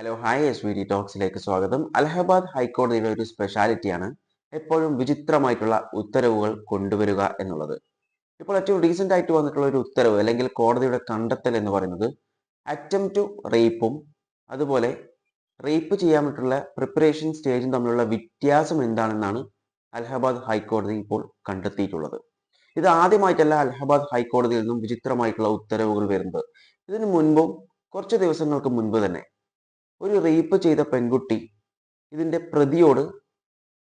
Hello hi S V D ടോക്സിലേക്ക് സ്വാഗതം. അലഹബാദ് ഹൈക്കോടതിയുടെ ഒരു സ്പെഷ്യാലിറ്റിയാണ് എപ്പോഴും വിചിത്രമായിട്ടുള്ള ഉത്തരവുകൾ കൊണ്ടുവരിക എന്നുള്ളത്. ഇപ്പോൾ ഏറ്റവും റീസെന്റ് ആയിട്ട് വന്നിട്ടുള്ള ഒരു ഉത്തരവ് അല്ലെങ്കിൽ കോടതിയുടെ കണ്ടെത്തൽ എന്ന് പറയുന്നത് അറ്റംപ് ടു റേപ്പും അതുപോലെ റേപ്പ് ചെയ്യാൻ പറ്റുള്ള പ്രിപ്പറേഷൻ സ്റ്റേജും തമ്മിലുള്ള വ്യത്യാസം എന്താണെന്നാണ് അലഹബാദ് ഹൈക്കോടതി ഇപ്പോൾ കണ്ടെത്തിയിട്ടുള്ളത്. ഇത് ആദ്യമായിട്ടല്ല അലഹബാദ് ഹൈക്കോടതിയിൽ നിന്നും വിചിത്രമായിട്ടുള്ള ഉത്തരവുകൾ വരുന്നത്. ഇതിനു മുൻപും കുറച്ച് ദിവസങ്ങൾക്ക് മുൻപ് തന്നെ ഒരു റേപ്പ് ചെയ്ത പെൺകുട്ടി ഇതിന്റെ പ്രതിയോട്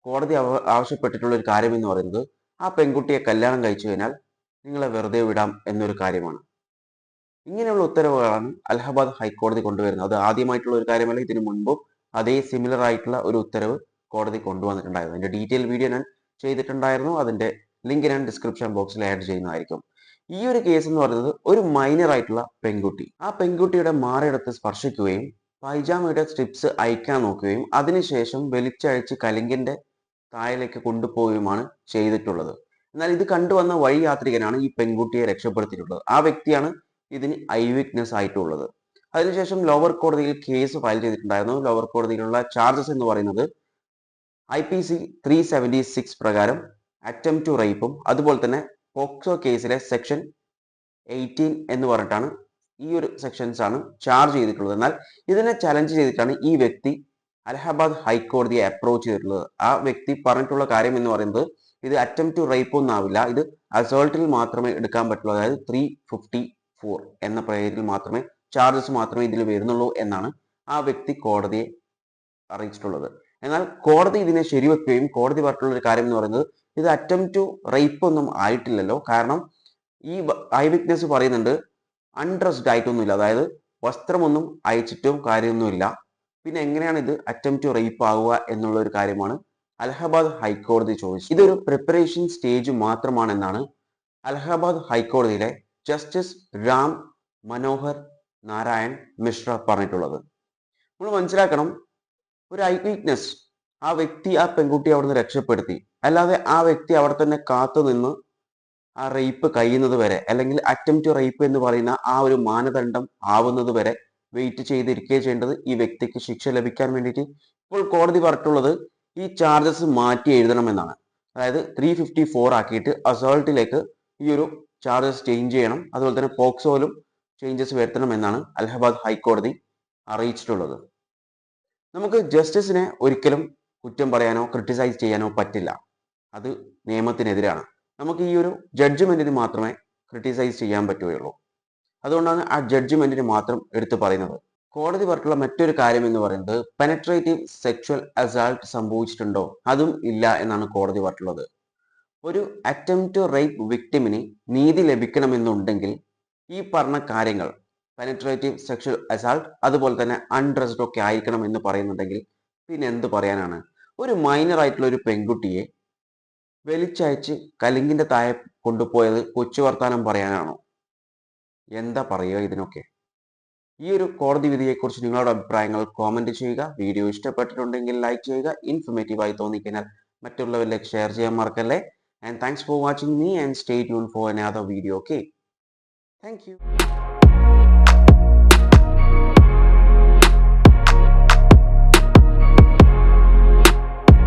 കോടതി ആവശ്യപ്പെട്ടിട്ടുള്ള ഒരു കാര്യം എന്ന് പറയുന്നത് ആ പെൺകുട്ടിയെ കല്യാണം കഴിച്ചു കഴിഞ്ഞാൽ നിങ്ങളെ വെറുതെ വിടാം എന്നൊരു കാര്യമാണ്. ഇങ്ങനെയുള്ള ഉത്തരവുകളാണ് അലഹബാദ് ഹൈക്കോടതി കൊണ്ടുവരുന്നത്. അത് ആദ്യമായിട്ടുള്ള ഒരു കാര്യമല്ല ഇതിനു മുൻപും അതേ സിമിലർ ആയിട്ടുള്ള ഒരു ഉത്തരവ് കോടതി കൊണ്ടുവന്നിട്ടുണ്ടായിരുന്നു. അതിന്റെ ഡീറ്റെയിൽ വീഡിയോ ഞാൻ ചെയ്തിട്ടുണ്ടായിരുന്നു. അതിന്റെ ലിങ്ക് ഞാൻ ഡിസ്ക്രിപ്ഷൻ ബോക്സിൽ ആഡ് ചെയ്യുന്നതായിരിക്കും. ഈ ഒരു കേസ് എന്ന് പറയുന്നത് ഒരു മൈനർ ആയിട്ടുള്ള പെൺകുട്ടി. ആ പെൺകുട്ടിയുടെ മാറിയിടത്ത് സ്പർശിക്കുകയും പൈജാമയുടെ സ്ട്രിപ്സ് അയക്കാൻ നോക്കുകയും അതിനുശേഷം വലിച്ചഴിച്ച് കലിങ്കിന്റെ തായലേക്ക് കൊണ്ടുപോവുകയുമാണ് ചെയ്തിട്ടുള്ളത്. എന്നാൽ ഇത് കണ്ടുവന്ന വഴി യാത്രികനാണ് ഈ പെൺകുട്ടിയെ രക്ഷപ്പെടുത്തിയിട്ടുള്ളത്. ആ വ്യക്തിയാണ് ഇതിന് ഐ വിറ്റ്നസ് ആയിട്ടുള്ളത്. അതിനുശേഷം ലോവർ കോടതിയിൽ കേസ് ഫയൽ ചെയ്തിട്ടുണ്ടായിരുന്നു. ലോവർ കോടതിയിലുള്ള ചാർജസ് എന്ന് പറയുന്നത് I P C three seventy six പ്രകാരം അറ്റംപ്റ്റ് ടു റേപ്പും അതുപോലെ തന്നെ പോക്സോ കേസിലെ സെക്ഷൻ എയ്റ്റീൻ എന്ന് പറഞ്ഞിട്ടാണ് ഈ ഒരു സെക്ഷൻസ് ആണ് ചാർജ് ചെയ്തിട്ടുള്ളത്. എന്നാൽ ഇതിനെ ചലഞ്ച് ചെയ്തിട്ടാണ് ഈ വ്യക്തി അലഹബാദ് ഹൈക്കോടതിയെ അപ്രോച്ച് ചെയ്തിട്ടുള്ളത്. ആ വ്യക്തി പറഞ്ഞിട്ടുള്ള കാര്യം എന്ന് പറയുന്നത് ഇത് അറ്റംപ്റ്റ് ടു റേപ്പ് ഒന്നും ആവില്ല. ഇത് അസോൾട്ടിൽ മാത്രമേ എടുക്കാൻ പറ്റുള്ളൂ. അതായത് ത്രീ ഫിഫ്റ്റി ഫോർ എന്ന പേരിൽ മാത്രമേ ചാർജസ് മാത്രമേ ഇതിൽ വരുന്നുള്ളൂ എന്നാണ് ആ വ്യക്തി കോടതിയെ അറിയിച്ചിട്ടുള്ളത്. എന്നാൽ കോടതി ഇതിനെ ശരിവെക്കുകയും കോടതി പറഞ്ഞിട്ടുള്ള ഒരു കാര്യം എന്ന് പറയുന്നത് ഇത് അറ്റംപ്റ്റ് ടു റേപ്പ് ഒന്നും ആയിട്ടില്ലല്ലോ. കാരണം ഈ ഐ വിറ്റ്നസ് പറയുന്നുണ്ട് അൺഡ്രസ്ഡ് ആയിട്ടൊന്നുമില്ല. അതായത് വസ്ത്രമൊന്നും അയച്ചിട്ടും കാര്യമൊന്നുമില്ല. പിന്നെ എങ്ങനെയാണ് ഇത് അറ്റംപ്റ്റ് റേപ്പ് ആവുക എന്നുള്ള ഒരു കാര്യമാണ് അലഹബാദ് ഹൈക്കോടതി ചോദിച്ചത്. ഇതൊരു പ്രിപ്പറേഷൻ സ്റ്റേജ് മാത്രമാണെന്നാണ് അലഹബാദ് ഹൈക്കോടതിയിലെ ജസ്റ്റിസ് രാം മനോഹർ നാരായൺ മിശ്ര പറഞ്ഞിട്ടുള്ളത്. നമ്മൾ മനസ്സിലാക്കണം ഒരു ഐ വീക്ക്നെസ് ആ വ്യക്തി ആ പെൺകുട്ടി അവിടുന്ന് രക്ഷപ്പെടുത്തി. അല്ലാതെ ആ വ്യക്തി അവിടെ തന്നെ കാത്തു നിന്ന് ആ റേപ്പ് കഴിയുന്നത് വരെ അല്ലെങ്കിൽ അറ്റംപ്റ്റ് റേപ്പ് എന്ന് പറയുന്ന ആ ഒരു മാനദണ്ഡം ആവുന്നത് വരെ വെയിറ്റ് ചെയ്തിരിക്കുക ചെയ്യേണ്ടത് ഈ വ്യക്തിക്ക് ശിക്ഷ ലഭിക്കാൻ വേണ്ടിയിട്ട്. ഇപ്പോൾ കോടതി പറഞ്ഞിട്ടുള്ളത് ഈ ചാർജസ് മാറ്റി എഴുതണമെന്നാണ്. അതായത് ത്രീ ഫിഫ്റ്റി ഫോർ ആക്കിയിട്ട് അസോൾട്ടിലേക്ക് ഈ ഒരു ചാർജസ് ചേഞ്ച് ചെയ്യണം. അതുപോലെ തന്നെ പോക്സോയിലും ചേഞ്ചസ് വരുത്തണം എന്നാണ് അലഹബാദ് ഹൈക്കോടതി അറിയിച്ചിട്ടുള്ളത്. നമുക്ക് ജസ്റ്റിസിനെ ഒരിക്കലും കുറ്റം പറയാനോ ക്രിട്ടിസൈസ് ചെയ്യാനോ പറ്റില്ല. അത് നിയമത്തിനെതിരാണ്. നമുക്ക് ഈ ഒരു ജഡ്ജ്മെന്റിന് മാത്രമേ ക്രിട്ടിസൈസ് ചെയ്യാൻ പറ്റുകയുള്ളൂ. അതുകൊണ്ടാണ് ആ ജഡ്ജ്മെന്റിന് മാത്രം എടുത്തു പറയുന്നത്. കോടതി പറഞ്ഞിട്ടുള്ള മറ്റൊരു കാര്യം എന്ന് പറയുന്നത് പെനട്രേറ്റീവ് സെക്ഷൽ അസാൾട്ട് സംഭവിച്ചിട്ടുണ്ടോ? അതും ഇല്ല എന്നാണ് കോടതി പറഞ്ഞിട്ടുള്ളത്. ഒരു അറ്റംപ്റ്റ് റേപ്പ് വിക്ടിമിന് നീതി ലഭിക്കണമെന്നുണ്ടെങ്കിൽ ഈ പറഞ്ഞ കാര്യങ്ങൾ പെനട്രേറ്റീവ് സെക്ഷൽ അസാൾട്ട് അതുപോലെ തന്നെ അൺഡ്രസ്ഡ് ഒക്കെ ആയിരിക്കണം എന്ന് പറയുന്നുണ്ടെങ്കിൽ പിന്നെ എന്ത് പറയാനാണ്? ഒരു മൈനർ ആയിട്ടുള്ള ഒരു പെൺകുട്ടിയെ വലിച്ചയച്ച് കലിങ്കിന്റെ താഴെ കൊണ്ടുപോയത് കൊച്ചു വർത്താനം പറയാനാണോ? എന്താ പറയുക ഇതിനൊക്കെ? ഈ ഒരു കോടതി വിധിയെക്കുറിച്ച് നിങ്ങളുടെ അഭിപ്രായങ്ങൾ കോമന്റ് ചെയ്യുക. വീഡിയോ ഇഷ്ടപ്പെട്ടിട്ടുണ്ടെങ്കിൽ ലൈക്ക് ചെയ്യുക. ഇൻഫർമേറ്റീവ് ആയി തോന്നിക്കഴിഞ്ഞാൽ മറ്റുള്ളവരിലേക്ക് ഷെയർ ചെയ്യാൻ മറക്കല്ലേ. And thanks for watching me and stay tune for another video okay thank you